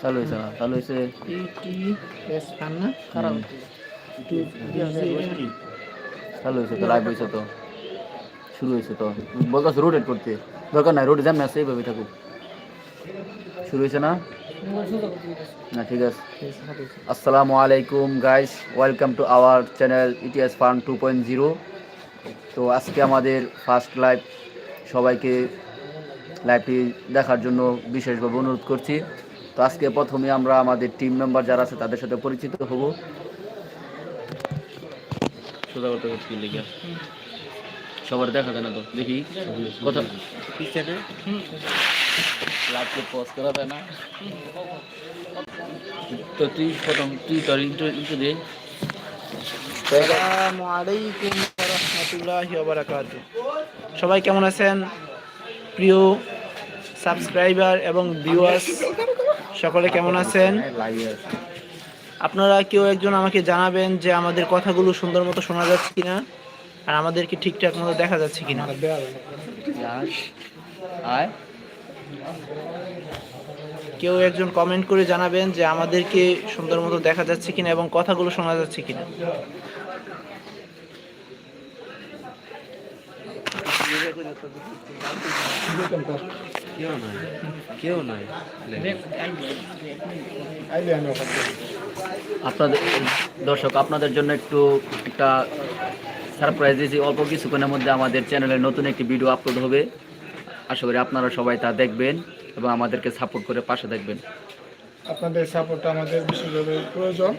চালু হয়েছে না চালু হয়েছে না? চালু হয়েছে তো লাইভ হয়েছে তো। শুরু হয়েছে তো। বলতেছে রোটেট করতে। দরকার নাই রোডে যেমন আছে এইভাবে থাকুক। শুরু হয়েছে না? না ঠিক আছে। আসসালামু আলাইকুম guys welcome to our channel it's fun two point zero তো আজকে আমাদের ফার্স্ট লাইভ সবাইকে লাইভটি দেখার জন্য বিশেষভাবে অনুরোধ করছি। তো আজকে প্রথমে আমরা আমাদের টিম মেম্বার যারা আছে তাদের সাথে পরিচিত হব। সবার দেখা যায় না তো দেখি। কথা লাইভকে পজ করা যায় না। তো তুই প্রথম তুই তোর ইন্টু ইন্টু দে। আসসালামু আলাইকুম ওয়া রাহমাতুল্লাহি ওয়া বারাকাতুহু। সবাই কেমন আছেন? প্রিয় সাবস্ক্রাইবার এবং ভিউয়ার্স সকলে কেমন আছেন? আপনারা কেউ একজন আমাকে জানাবেন যে আমাদের কথাগুলো সুন্দর মতো শোনা যাচ্ছে কিনা, আর আমাদেরকে ঠিকঠাক মতো দেখা যাচ্ছে কিনা। কেউ একজন কমেন্ট করে জানাবেন যে আমাদেরকে সুন্দর মতো দেখা যাচ্ছে কিনা এবং কথাগুলো শোনা যাচ্ছে কিনা। আপনাদের, দর্শক, আপনাদের জন্য একটু একটা সারপ্রাইজ দিয়েছি। অল্প কিছুক্ষণের মধ্যে আমাদের চ্যানেলে নতুন একটি ভিডিও আপলোড হবে। আশা করি আপনারা সবাই তা দেখবেন এবং আমাদেরকে সাপোর্ট করে পাশে দেখবেন আপনাদের সাপোর্টটা আমাদের বিশেষভাবে প্রয়োজন।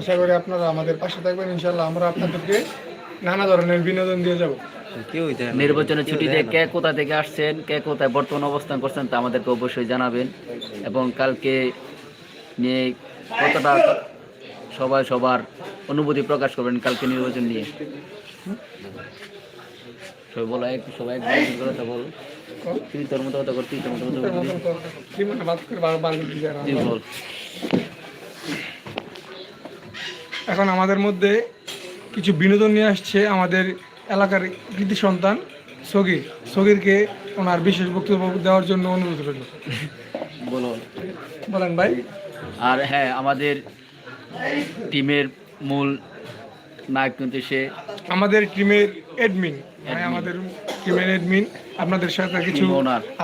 আশা করি আপনারা আমাদের পাশে থাকবেন। ইনশাল্লাহ আমরা আপনাদেরকে নানা ধরনের বিনোদন দিয়ে যাব। নির্বাচনের ছুটিতে কে কোথা থেকে আসছেন কে কোথায় বর্তমান অবস্থান করছেন তা আমাদেরকে অবশ্যই জানাবেন। এবং কালকে নিয়ে কতটা সবাই সবার অনুভূতি প্রকাশ করবেন কালকে নির্বাচন নিয়ে। সবাই বলো একটু সবাই একটু কথা বল। তুই তোর মতো কথা কর তুই তোর মতো কথা বল। এখন আমাদের মধ্যে কিছু বিনোদন নিয়ে আসছে আমাদের এলাকার কৃতি সন্তান সগির। সগিরকে ওনার বিশেষ বক্তব্য দেওয়ার জন্য অনুরোধ রইল। বলুন। বলেন ভাই। আর হ্যাঁ আমাদের টিমের মূল নায়ক কিন্তু সে। আমাদের টিমের অ্যাডমিন ভাই আমাদের টিমের অ্যাডমিন আপনাদের সাথে কিছু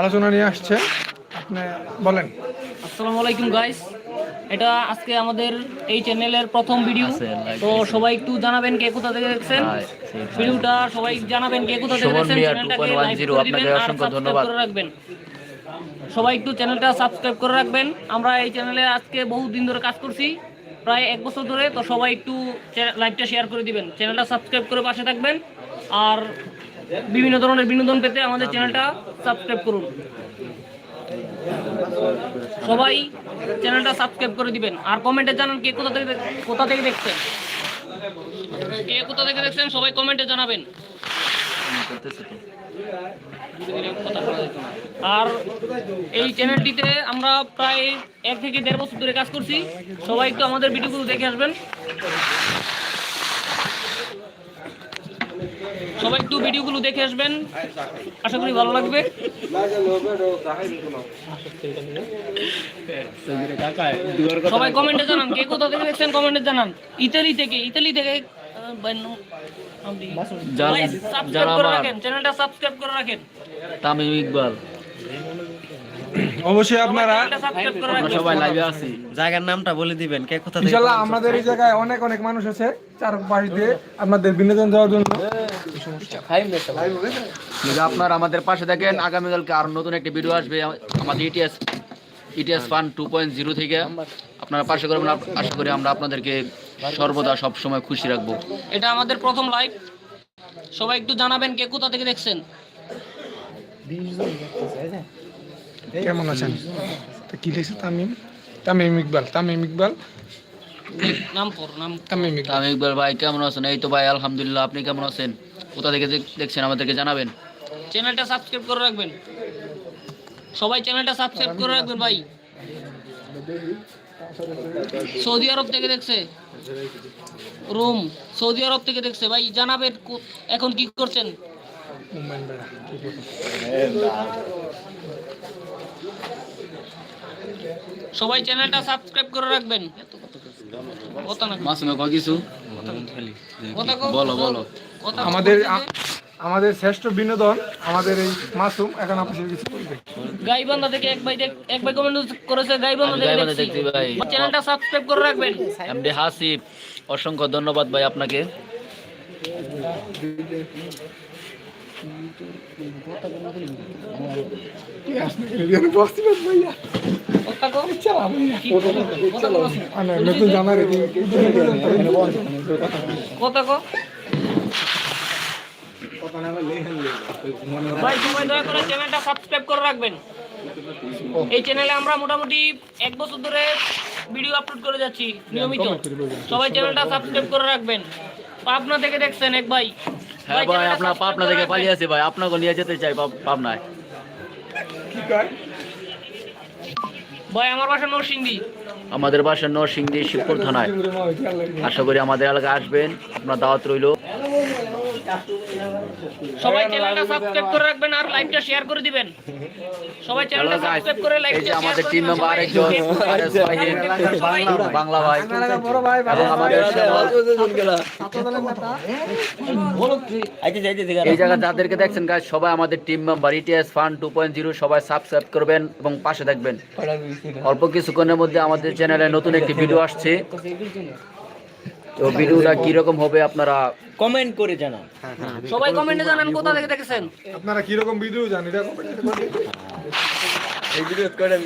আলোচনা নিয়ে আসছে। আপনি বলেন। আসসালামু আলাইকুম গাইস এটা আজকে আমাদের এই চ্যানেলের প্রথম ভিডিও। তো সবাই একটু জানাবেন কে কোথা থেকে দেখছেন। ভিডিওটা সবাই জানাবেন কে কোথা থেকে দেখছেন চ্যানেলটাকে লাইক করে দিবেন আর অসংখ্য সাবস্ক্রাইব ধন্যবাদ। করে রাখবেন। সবাই একটু চ্যানেলটা সাবস্ক্রাইব করে রাখবেন। আমরা এই চ্যানেলে আজকে বহু দিন ধরে কাজ করছি প্রায় এক বছর ধরে। তো সবাই একটু লাইভটা শেয়ার করে দিবেন। চ্যানেলটা সাবস্ক্রাইব করে পাশে থাকবেন আর বিভিন্ন ধরনের বিনোদন পেতে আমাদের চ্যানেলটা সাবস্ক্রাইব করুন। সবাই চ্যানেলটা সাবস্ক্রাইব করে দিবেন। আর কমেন্টে জানান কে কোথা থেকে কোথা থেকে দেখছেন। কে কোথা থেকে দেখছেন সবাই কমেন্টে জানাবেন। আর এই চ্যানেলটিতে আমরা প্রায় এক থেকে দেড় বছর ধরে কাজ করছি। সবাই একটু আমাদের ভিডিওগুলো দেখে আসবেন। সবাই একটু ভিডিওগুলো দেখে আসবেন। আশা করি ভালো লাগবে। সবাই কমেন্টে জানান কে কোথা থেকে দেখছেন কমেন্টে জানান। ইতালি থেকে ইতালি থেকে যারা যারা আমার চ্যানেলটা সাবস্ক্রাইব করে রাখেন। তামিম ইকবাল। অবশ্যই আপনারা সবাই লাইভে আছি। জায়গার নামটা বলে দিবেন কে কোথা থেকে আমাদের এই জায়গায় অনেক অনেক মানুষ আছে চারপাশ দিয়ে আপনাদের বিনোদন দেওয়ার জন্য। যদি আপনারা আমাদের পাশে থাকেন আগামীকালকে আর নতুন একটি ভিডিও আসবে। আমাদের it's it's fun two point zero থেকে। আপনারা পাশে করবেন আশা করি আমরা আপনাদেরকে সর্বদা সব সময় খুশি রাখব। এটা আমাদের প্রথম লাইভ সবাই একটু জানাবেন কে কোথা থেকে দেখছেন। কেমন আছেন? তো কি লিখছে তামিম? তামিম ইকবাল তামিম ইকবাল। নাম পর নাম তামিম ইকবাল। তামিম ইকবাল ভাই কেমন আছেন? এই তো ভাই আলহামদুলিল্লাহ আপনি কেমন আছেন? কোথা থেকে দেখছেন আমাদেরকে জানাবেন। চ্যানেলটা সাবস্ক্রাইব করে রাখবেন। সবাই চ্যানেলটা সাবস্ক্রাইব করে রাখবেন ভাই। সৌদি আরব থেকে দেখছে। রোম সৌদি আরব থেকে দেখছে। ভাই জানাবেন এখন কি করছেন? সবাই চ্যানেলটা সাবস্ক্রাইব করে রাখবেন। আমাদের আমাদের শ্রেষ্ঠ বিনোদন আমাদের এই মাসুম এখন আপনাদের কিছু বলবে গাইবান্ধা থেকে এক ভাই দেখ- এক ভাই কমেন্ট করেছে গাইবান্ধা থেকে দেখছি। ভাই। চ্যানেলটা সাবস্ক্রাইব করে রাখবেন। এমডি হাসিব অসংখ্য ধন্যবাদ ভাই আপনাকে। কি কথা কও? ভাই সবাই দয়া করে চ্যানেলটা সাবস্ক্রাইব করে রাখবেন। এই চ্যানেলে আমরা মোটামুটি এক বছর ধরে ভিডিও আপলোড করে যাচ্ছি নিয়মিত। সবাই চ্যানেলটা সাবস্ক্রাইব করে রাখবেন। পাবনা থেকে দেখছেন এক ভাই। হ্যাঁ ভাই আপনার পাবনা থেকে পালিয়ে আছি ভাই। আপনাকে নিয়ে যেতে চাই পাব- পাবনায়। ভাই, আমার বাসা আমাদের বাসা নরসিংদী শিবপুর থানায়। আশা করি আমাদের এলাকায় আসবেন। আপনার দাওয়াত রইল সবাই চ্যানেলটা সাবস্ক্রাইব করে রাখবেন আর লাইভটা শেয়ার করে দিবেন। সবাই চ্যানেলটা সাবস্ক্রাইব করে লাইভটা শেয়ার আমাদের টিম মেম্বার সবাই। আরেকজন আরেস ফাহিম, বাংলা ভাই এবং আমাদের এই জায়গা যাদেরকে দেখছেন গাছ সবাই আমাদের team member it's fun two point zero সবাই সাবস্ক্রাইব করবেন এবং পাশে থাকবেন অল্প কিছুক্ষণের মধ্যে আমাদের চ্যানেলে নতুন একটি ভিডিও আসছে। তো ভিডিওটা কীরকম হবে আপনারা কমেন্ট করে জানান। সবাই কমেন্টে জানান কোথা থেকে দেখেছেন? আপনারা কীরকম ভিডিও জান এটা এই ভিডিও করে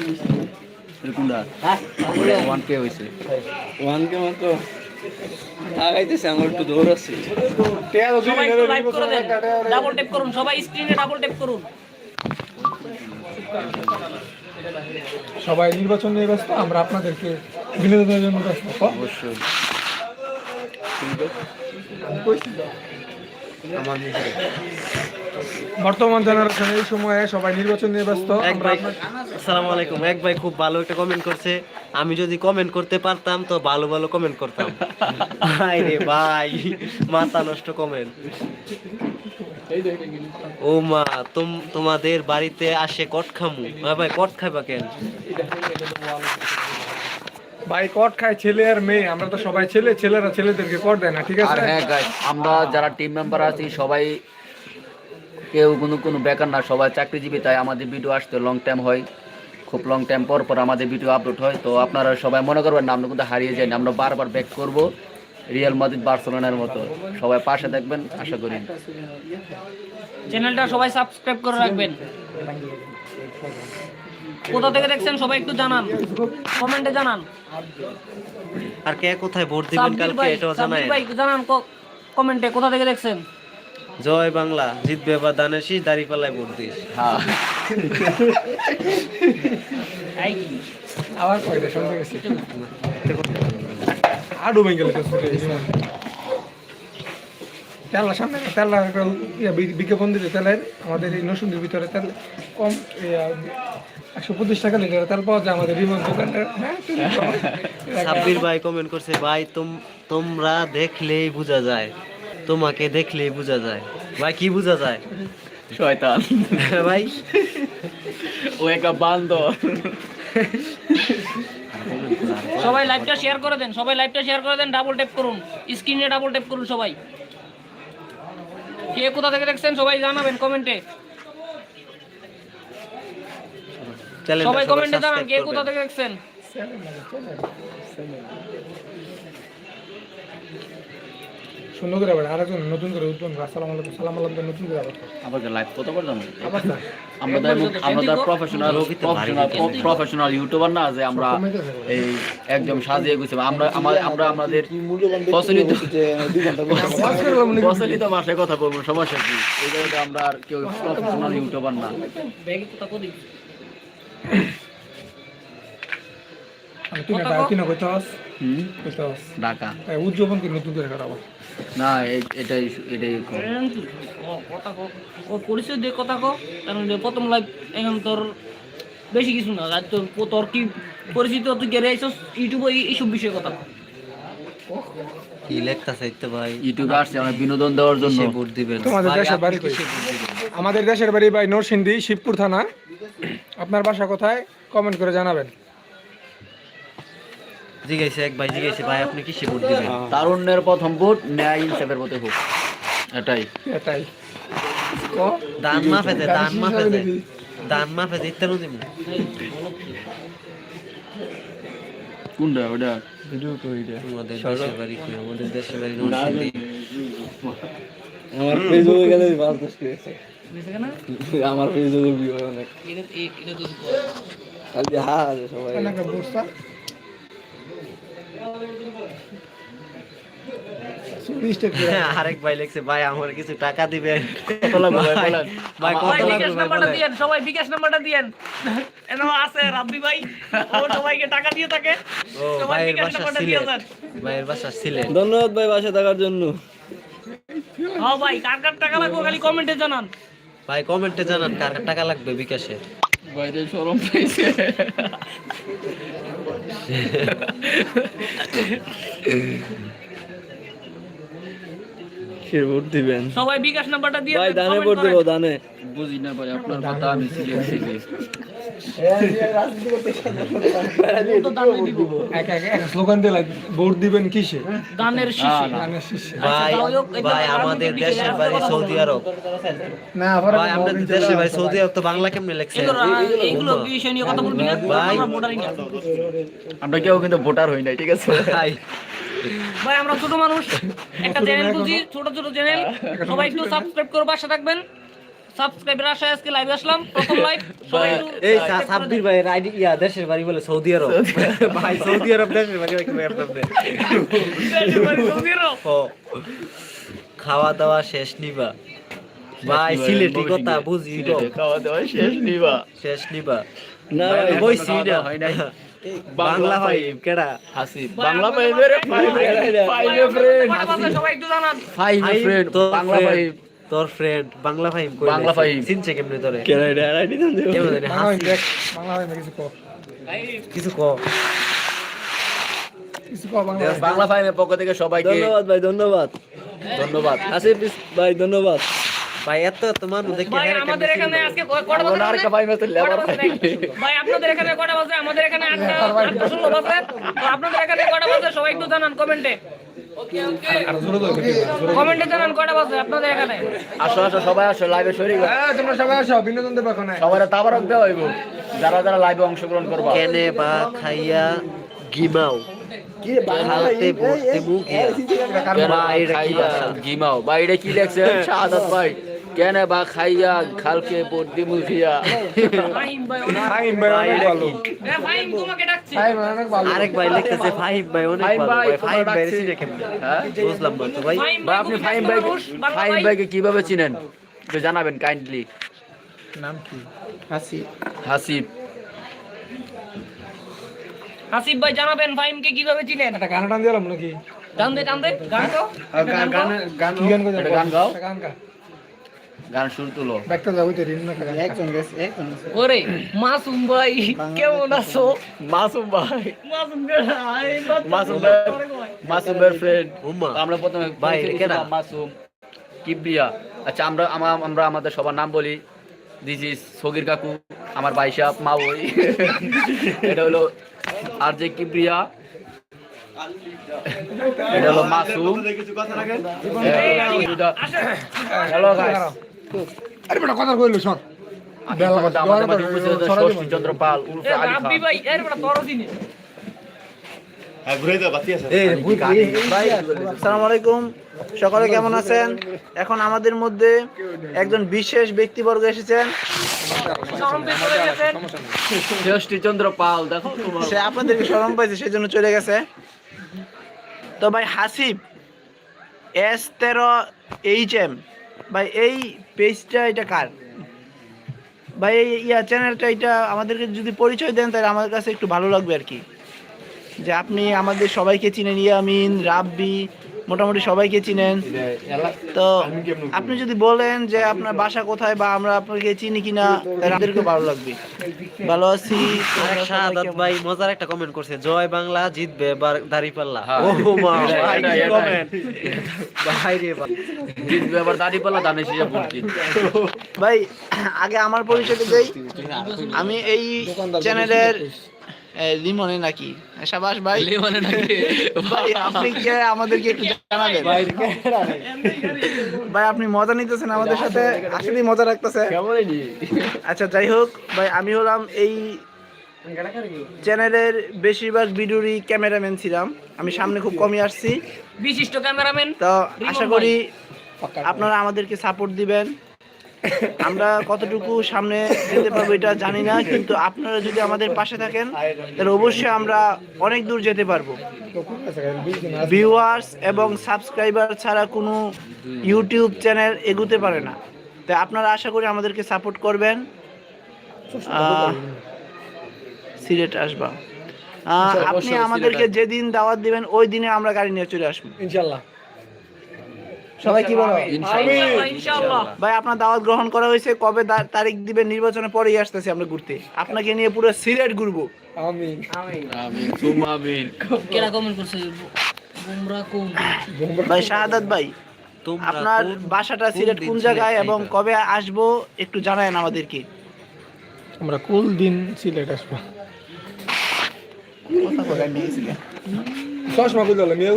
কোনটা? ওয়ান কে হয়েছে ওয়ান কে মাত্র? আগাইতেছে আমার একটু দৌড় আছে। সবাই একটু লাইভ করে দেন। ডাবল ট্যাপ করুন সবাই স্ক্রিনে ডাবল ট্যাপ করুন। সবাই নির্বাচন নিয়ে ব্যস্ত আমরা আপনাদেরকে বিনোদনের জন্য ব্যস্ত। অবশ্যই। বর্তমান জেনারেশন এই সময়ে সবাই নির্বাচন নিয়ে ব্যস্ত। এক ভাই আসসালামু আলাইকুম। এক ভাই খুব ভালো একটা কমেন্ট করছে। আমি যদি কমেন্ট করতে পারতাম তো ভালো ভালো কমেন্ট করতাম। ভাই রে ভাই মাথা নষ্ট কমেন্ট ও মা তুম তোমাদের বাড়িতে আসে কট খামু। ভাই কট খাইবা কেন? ভাই কট খায় ছেলে আর মেয়ে। আমরা তো সবাই ছেলে ছেলেরা ছেলেদেরকে কট দেয় না ঠিক আর আছে হ্যাঁ আমরা যারা টিম মেম্বার আছি সবাই কেউ কোনো কোনো বেকার না সবাই চাকরিজীবী তাই আমাদের ভিডিও আসতে লং টাইম হয়। খুব লং টাইম পর পর আমাদের ভিডিও আপলোড হয়। তো আপনারা সবাই মনে করবেন না আমরা কিন্তু হারিয়ে যাই না আমরা বারবার ব্যাক করব রিয়াল মাদ্রিদ বার্সেলোনার মতো। সবাই পাশে থাকবেন আশা করি। চ্যানেলটা সবাই সাবস্ক্রাইব করে রাখবেন। কোথা থেকে দেখছেন? সবাই একটু জানান। কমেন্টে জানান। আর কে কোথায় ভোট দিবেন কালকে এটাও জানাই ভাই জানান কমেন্টে কোথা থেকে দেখছেন? জয় বাংলা জিতবে বা দানের শীষ দাড়ি পাল্লায় ভোট দিস। হ্যাঁ? আবার কয়টা শুনতে গেছি? আডু বেঙ্গল তেলা সামনে তেলা ইয়া বিজ্ঞাপন দিতে তেলের আমাদের এই নসুন্দির ভিতরে তেল কম একশো পঁচিশ টাকা লিটার তেল পাওয়া যায় আমাদের রিমন দোকানটা। হ্যাঁ। সাব্বির ভাই কমেন্ট করছে ভাই তোম তোমরা দেখলেই বোঝা যায়। তোমাকে দেখলেই বোঝা যায়। ভাই কি বোঝা যায়? শয়তান। ভাই। ও একটা বান্দর। সবাই লাইভটা শেয়ার করে দেন সবাই লাইভটা শেয়ার করে দেন ডাবল ট্যাপ করুন। স্ক্রিনে ডাবল ট্যাপ করুন সবাই। কে কোথা থেকে দেখছেন সবাই জানাবেন কমেন্টে চ্যানেলটা সবাই কমেন্টে জানান কে কোথা থেকে দেখছেন। শূন্য করে আবার আরেকজন নতুন করে উদ্বোধন আসসালাম আলাইকুম সালাম আলাইকুম নতুন করে আবার আবার লাইভ কত আবার আমরা তো আমরা তো প্রফেশনাল প্রফেশনাল প্রফেশনাল ইউটিউবার না যে আমরা এই একদম সাজিয়ে গুছি আমরা আমরা আমরা আমাদের প্রচলিত প্রচলিত ভাষায় কথা বলব সমস্যা কি? এই জায়গাতে আমরা আর কেউ প্রফেশনাল ইউটিউবার না। ঢাকা উদযাপন কি নতুন করে করাবো না এটাই এটাই কথা কো ও পরিচয় দিয়ে কথা কো কারণ প্রথম লাইভ এখন তোর বেশি কিছু না আর তোর তোর কি পরিচিত তুই গেড়ে আইসস ইউটিউবে এইসব বিষয়ে কথা কো। কি লেখতা চাইতে ভাই ইউটিউবে আসছে আমরা বিনোদন দেওয়ার জন্য ভোট দিবেন তোমাদের দেশের বাড়ি কই? কিসে ভোট দিবেন? আমাদের দেশের বাড়ি ভাই নরসিংদী শিবপুর থানা আপনার বাসা কোথায় কমেন্ট করে জানাবেন জিজ্ঞাসা এক ভাই জিজ্ঞাসা ভাই আপনি কিসে ভোট দিবেন? তারুণ্যের প্রথম ভোট ন্যায় ইনসাফের পথে হোক এটাই। এটাই। দান মাফে দে দান মাফে দে দান মাফে দে ইত্যাদি দিব কোনটা? ওটা আমাদের দেশের বাড়ি কই? আমাদের দেশের বাড়ি নরসিংদী। আমার ফেসবুকে গেলে পাঁচ দশ? আমার ফেসবুকে ভিউ অনেক। এটা- এটা তো খালি হা আছে সবাই। চল্লিশ টাকা আরেক ভাই লিখছে ভাই আমার কিছু টাকা দিবেন। কত ভাই কত বিকাশ নাম্বারটা দিয়েন সবাই বিকাশ নাম্বারটা দিয়েন। এনো আছে রাব্বি ভাই। ও সবাইকে টাকা দিয়ে থাকে। ও সবাই বিকাশ নাম্বারটা দিয়ে দেন ভাইয়ের বাসা সিলেট। ধন্যবাদ ভাই বাসা থাকার জন্য। হ্যাঁ ভাই কার কার টাকা লাগবে খালি কমেন্টে জানান। ভাই কমেন্টে জানান কার কার টাকা লাগবে বিকাশে বাইরে সরম পাইছে কিসের ভোট দিবেন। সবাই বিকাশ নাম্বারটা দিয়ে ভাই দানে ভোট দেবো দানে। বুঝি না ভাই আপনার কথা আমি সিরিয়াস থেকে তো দানে দিব। এক এক এক স্লোগান দিলা ভোট দিবেন কিসে দানের শীষে। গানের শীর্ষে ভাই যাই হোক, এটা ভাই আরও আমাদের দেশের বিষয় সৌদি আরব। না ভাই আপনাদের দেশের বাড়ি সৌদি আরব তো বাংলা কেমনে লেখছে? এইগুলো বিষয় নিয়ে কথা বলবি না? ভাই। আমরা ভোটারই না। আমরা কেউ কিন্তু ভোটার হই নাই ঠিক আছে? ভাই আমরা ছোট মানুষ। একটা চ্যানেল ছোট ছোট চ্যানেল। সবাই একটু সাবস্ক্রাইব করে পাশে থাকবেন। সাবস্ক্রাইবের আশায় আজকে লাইভে আসলাম। প্রথম লাইভ এই সাব্বির ভাই আইডি ইয়া দেশের বাড়ি বলে সৌদি আরব। ভাই সৌদি আরব দেশের বাড়ি কি আপনাদের সৌদি আরব। খাওয়া দাওয়া শেষ নিবা। ভাই সিলেটি কথা বুঝি তো খাওয়া দাওয়া শেষ নিবা। শেষ নিবা। না বইছি না হয় নাই। বাংলা ভাই কেডা? হাসিব বাংলা ফাইভ ভাই, ফ্রেন্ড সবাই একটু জানান। ফাইভ ফ্রেন্ড তোর বাংলা ভাই তোর ফ্রেন্ড বাংলা ভাই কই বাংলা? ফাহিম। চিনছে কেমনে তোরে? এটা? আইডি দেবো কেমন জানি বাংলা হাসি। বাংলা না কিছু কো। কিছু কো। বাংলা হয়। পক্ষ থেকে সবাইকে ধন্যবাদ ভাই ধন্যবাদ। ধন্যবাদ। আসিফ ভাই ধন্যবাদ। ভাই এত এত মানুষ দেখি ভাই আমাদের এখানে আজকে কটা বাজে আমার আরেকটা ভাই মেসেজ কটা লেবার ভাই। আপনাদের এখানে কটা বাজে? আমাদের এখানে আটটা আটটা ষোলো বাজে। আপনাদের এখানে কটা বাজে? সবাই একটু জানান কমেন্টে। আর জোরে দাও দেখি, জোরে। কমেন্টে জানান কটা বাজে আপনাদের এখানে। আসো আসো সবাই আসো লাইভে শরীর হ্যাঁ, তোমরা সবাই আসো বিনোদন দেবে ওখানে সবার তাবারক দেওয়া হইব। যারা যারা লাইভে অংশগ্রহণ করবা। কেনে বা খাইয়া গিমাও। এটা কি কি শাহাদাত ভাই। কেন বা খাইয়া খালকে বর্দি মুখিয়া ফাহিম ভাই অনেক ভালো। আরেক ভাই লিখতেছে ফাহিম ভাই অনেক ভালো। ভাই, ভাই ফাহিম ভাই। চিনে কেমনে? হ্যাঁ? বুঝলাম না তো ভাই। বা ভাই আপনি ফাহিম ভাই ফাহিম ভাইকে কীভাবে চিনেন? একটু জানাবেন কাইন্ডলি নাম কি? হাসি হাসিব। হাসিফ ভাই জানাবেন ফাহিমকে কীভাবে চিনেন? একটা গান টান দিলাম নাকি? টান দে টান দে। গান তো গান গান গান গান গাও। গান শুরু তুলো। ব্যাগটা যাব তো রিন না একজন গেছে একজন ওরে মাসুম ভাই কেমন আছো? মাসুম ভাই। মাসুম ভাই মাসুম ভাই মাসুম ভাইয়ের ফ্রেন্ড আমরা প্রথমে ভাই, মাসুম কিবরিয়া। আচ্ছা আমরা আমা- আমরা আমাদের সবার নাম বলি। দিস ইজ সগির কাকু আমার ভাই সাহেব মা ওই এটা হলো আর যে কিবরিয়া। এটা হলো মাসুম। হ্যালো গাইস আরে বেটা কথা কইলো সর। বেলা কথা আমাদের মাঝে উপস্থিত আছেন ষষ্ঠী চন্দ্র পাল উর্ফে আলী খান। রাব্বি ভাই এর বড় তর দিনে। সকলে কেমন আছেন? এখন আমাদের মধ্যে একজন বিশেষ ব্যক্তিবর্গ এসেছেন। শরম পেয়ে চলে গেছেন। ষষ্ঠী চন্দ্র পাল দেখো সে আপনাদেরকে স্মরণ পাইছে সেই জন্য চলে গেছে। তো ভাই হাসিব এস তেরো এইচ এম ভাই, এই পেজটা এটা কার? ভাই, এই ইয়া চ্যানেলটা এটা আমাদেরকে যদি পরিচয় দেন, তাহলে আমার কাছে একটু ভালো লাগবে আর কি। যে আপনি আমাদের সবাইকে চিনে নিয়ে আমিন রাব্বি মোটামুটি সবাইকে চিনেন। তো আপনি যদি বলেন যে আপনার বাসা কোথায় বা আমরা আপনাকে চিনি কিনা তাহলে আমাদেরকে ভালো লাগবে। ভালো আছি শাহাদাত ভাই মজার একটা কমেন্ট করছে জয় বাংলা জিতবে এবার দাঁড়িপাল্লা। হ্যাঁ। ও মা ভাই। কমেন্ট রে ভাই। জিতবে আবার দাড়ি পাল্লা দানে শিশে ভর্তি ভাই আগে আমার পরিচয় দেই। আমি এই চ্যানেলের লিমনে নাকি? সাবাস ভাই। লিমনে নাকি? ভাই আপনি কে? আমাদেরকে একটু জানাবেন। ভাই আপনি মজা নিতেছেন আমাদের সাথে। আসলেই মজা রাখতেছে? আচ্ছা যাই হোক ভাই আমি হলাম এই চ্যানেলের বেশিরভাগ ভিডিওরই ক্যামেরাম্যান ছিলাম। আমি সামনে খুব কমই আসছি। বিশিষ্ট ক্যামেরাম্যান তো আশা করি আপনারা আমাদেরকে সাপোর্ট দিবেন। আমরা কতটুকু সামনে যেতে পারব এটা জানি না কিন্তু আপনারা যদি আমাদের পাশে থাকেন তাহলে অবশ্যই আমরা অনেক দূর যেতে পারব। ভিউয়ার্স এবং সাবস্ক্রাইবার ছাড়া কোনো ইউটিউব চ্যানেল এগুতে পারে না। তাই আপনারা আশা করি আমাদেরকে সাপোর্ট করবেন। সিলেট আসবা। আপনি আমাদেরকে যেদিন দাওয়াত দিবেন ওই দিনে আমরা গাড়ি নিয়ে চলে আসব। ইনশাল্লাহ। সবাই কি বলো? ভাই আপনার দাওয়াত গ্রহণ করা হয়েছে কবে তারিখ দিবেন নির্বাচনের পরেই আসতেছি আমরা ঘুরতে। আপনাকে নিয়ে পুরো সিলেট ঘুরবো। আমি আমিন। আমিন কেরা কমেন্ট করছে? বুমরা কোন ভাই শাহাদাত ভাই আপনার বাসাটা সিলেট কোন জায়গায় এবং কবে আসব একটু জানায়েন আমাদেরকে। আমরা কোন দিন সিলেট আসব? চশমা মেয়ে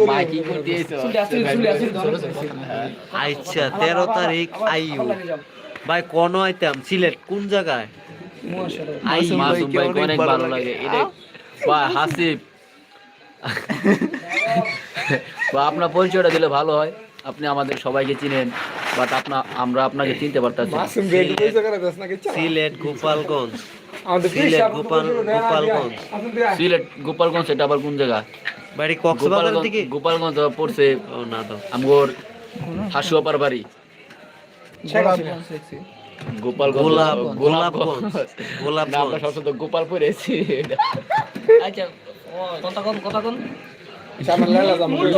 আচ্ছা তেরো তারিখ আইউ। ভাই কোন আইতাম সিলেট কোন জায়গায়? আই মাসুম মাসুম ভাই অনেক অনেক ভালো ভালো লাগে। লাগে। এটা বা হাসিব। বা আপনার পরিচয়টা দিলে ভালো হয়। আপনি আমাদের সবাইকে চিনেন বাট আপনা আমরা আপনাকে চিনতে নাকি সিলেট গোপালগঞ্জ। সিলেট, গোপাল- গোপালগঞ্জ। সিলেট গোপালগঞ্জ এটা আবার কোন জায়গা? বাড়ি কক্সবাজার থেকে গোপালগঞ্জ পড়ছে ও না তো আমগোর হাসুয়াপার বাড়ি গোপালগঞ্জ গোলাপ গোলাপগঞ্জ আমরা আচ্ছা কথা কোন কথা কোন মনে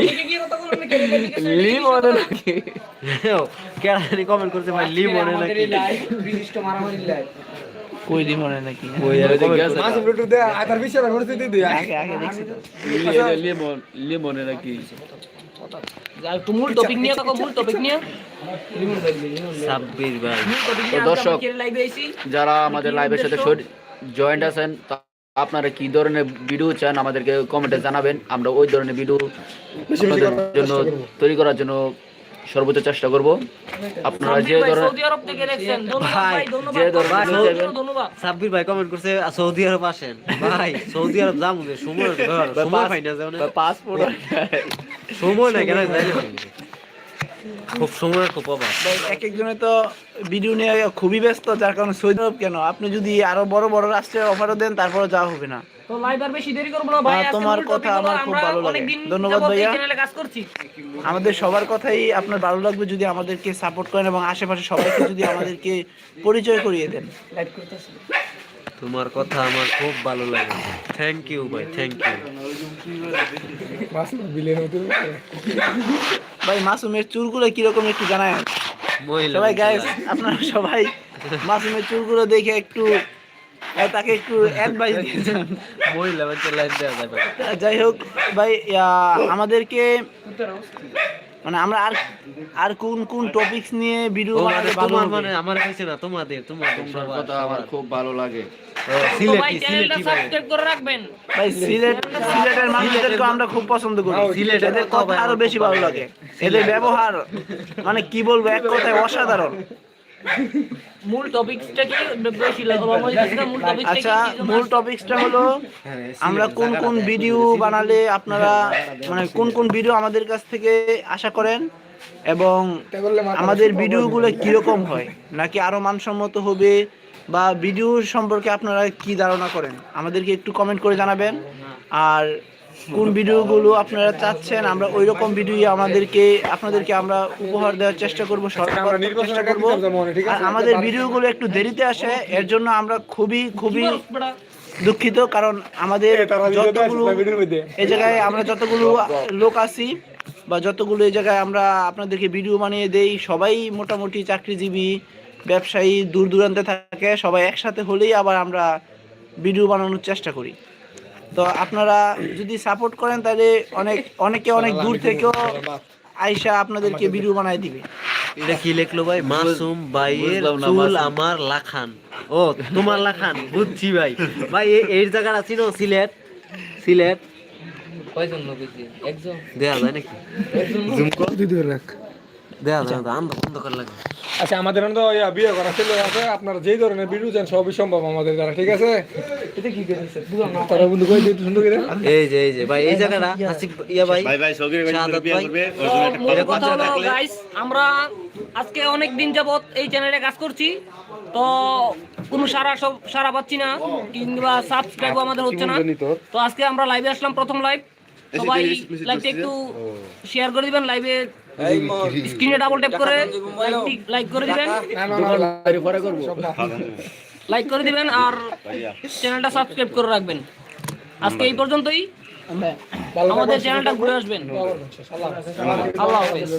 কমেন্ট করতে ভাই লি মনে নাকি কই দি মনে নাকি? ওই আরে গেছে রুটু দে বিষয় করতে দিদি আগে আগে দেখছি তো। লি- এটা মন- লি মনে নাকি। মূল টপিক নিয়ে কথা মূল টপিক নিয়ে। সাব্বির ভাই। মূল টপিক তো নিয়ে দর্শক, দর্শক লাইভে আইছি যারা আমাদের লাইভের সাথে জয়েন্ট আছেন আপনারা কি ধরনের ভিডিও চান আমাদেরকে কমেন্টে জানাবেন। আমরা ওই ধরনের ভিডিও জন্য তৈরি করার জন্য সর্বোচ্চ চেষ্টা করব। আপনারা যে ধরনের সৌদি আরব থেকে দেখছেন। ভাই, যে ধরনের ভাই, ধন্যবাদ। সাব্বির ভাই কমেন্ট করছে সৌদি আরব আসেন? ভাই সৌদি আরব যাব যে সময় সময় পাই না যাও পাসপোর্ট সময় নাই কেন? যাই খুব সময় খুব অভাব। ভাই এক একজনে তো ভিডিও নিয়ে খুবই ব্যস্ত যার কারণে সৌদি আরব কেন? আপনি যদি আরও বড় বড় রাষ্ট্রের অফারও দেন তারপরে যাওয়া হবে না। তো লাইভ আর বেশি দেরি করব না ভাই। আজকে তোমার কথা আমার খুব ভালো লাগে। ধন্যবাদ ভাইয়া। চ্যানেলে কাজ করছি। আমাদের সবার কথাই আপনার ভালো লাগবে যদি আমাদেরকে সাপোর্ট করেন এবং আশেপাশে সবাইকে যদি আমাদেরকে পরিচয় করিয়ে দেন। তোমার কথা আমার খুব ভালো লাগে। থ্যাংক ইউ ভাই থ্যাংক ইউ ভাই মাসুমের চুলগুলো কীরকম একটু জানায় সবাই গাইস আপনারা সবাই মাসুমের চুলগুলো দেখে একটু তাকে একটু অ্যাডভাইস দিয়েছেন মহিলা যাই হোক ভাই আমাদেরকে মানে আমরা আর আর কোন কোন টপিকস নিয়ে ভিডিও তোমাদের ভালো মানে আমার কাছে না তোমাদের তোমাদের কথা আমার খুব ভালো লাগে। সিলেটি সিলেটি সাবস্ক্রাইব করে রাখবেন। ভাই সিলেট সিলেটের মানুষদেরকে আমরা খুব পছন্দ করি। সিলেটের কথা আরও বেশি ভালো ভালো লাগে। এদের ব্যবহার মানে কি বলব এক কথায় অসাধারণ। মূল টপিকসটা কি লাগবে মূল টপিকসটা আচ্ছা মূল টপিকসটা হলো আমরা কোন কোন ভিডিও বানালে আপনারা মানে কোন কোন ভিডিও আমাদের কাছ থেকে আশা করেন? এবং আমাদের ভিডিওগুলো কীরকম হয়? নাকি আরও মানসম্মত হবে? বা ভিডিও সম্পর্কে আপনারা কি ধারণা করেন? আমাদেরকে একটু কমেন্ট করে জানাবেন। আর কোন ভিডিওগুলো আপনারা চাচ্ছেন আমরা ওই রকম ভিডিও আমাদেরকে আপনাদেরকে আমরা উপহার দেওয়ার চেষ্টা করব চেষ্টা আমাদের ভিডিওগুলো একটু দেরিতে আসে এর জন্য আমরা খুবই খুবই দুঃখিত কারণ আমাদের যতগুলো এই জায়গায় আমরা যতগুলো লোক আছি বা যতগুলো এই জায়গায় আমরা আপনাদেরকে ভিডিও বানিয়ে দেই সবাই মোটামুটি চাকরিজীবী ব্যবসায়ী দূর দূরান্তে থাকে সবাই একসাথে হলেই আবার আমরা ভিডিও বানানোর চেষ্টা করি। তো আপনারা যদি সাপোর্ট করেন তাহলে অনেক অনেকে অনেক দূর থেকেও আইসা আপনাদেরকে ভিডিও বানায় দিবে। এটা কি লিখলো ভাই মাসুম ভাইয়ের চুল আমার লাখান। ও তোমার লাখান বুঝছি ভাই। ভাই এই জায়গাটা চিনো সিলেট। সিলেট। কয়জন লোক একজন। দেয়া যায় নাকি? দিদি রাখ। আচ্ছা আমাদের তো বিয়ে করা ছিল আপনারা যেই ধরনের ভিডিও চান সবই সম্ভব আমাদের দ্বারা ঠিক আছে? এটা কি তারা বন্ধু কই দিতে সুন্দর করে এই যে এই যে ভাই এই জায়গাটা হাসিক ইয়া ভাই শাহাদাত ভাই। তো মূল কথা হলো গাইস আমরা আজকে অনেক দিন যাবত এই চ্যানেলে কাজ করছি। তো কোনো সারা সব সারা পাচ্ছি না কিংবা সাবস্ক্রাইবও আমাদের হচ্ছে না। তো আজকে আমরা লাইভে আসলাম প্রথম লাইভ সবাই লাইভটা একটু শেয়ার করে দিবেন লাইভে স্ক্রিনে ডাবল ট্যাপ করে লাইক করে দিবেন পরে করব লাইক করে দিবেন আর চ্যানেলটা সাবস্ক্রাইব করে রাখবেন আজকে এই পর্যন্তই আমাদের চ্যানেলটা ঘুরে আসবেন আল্লাহ হাফেজ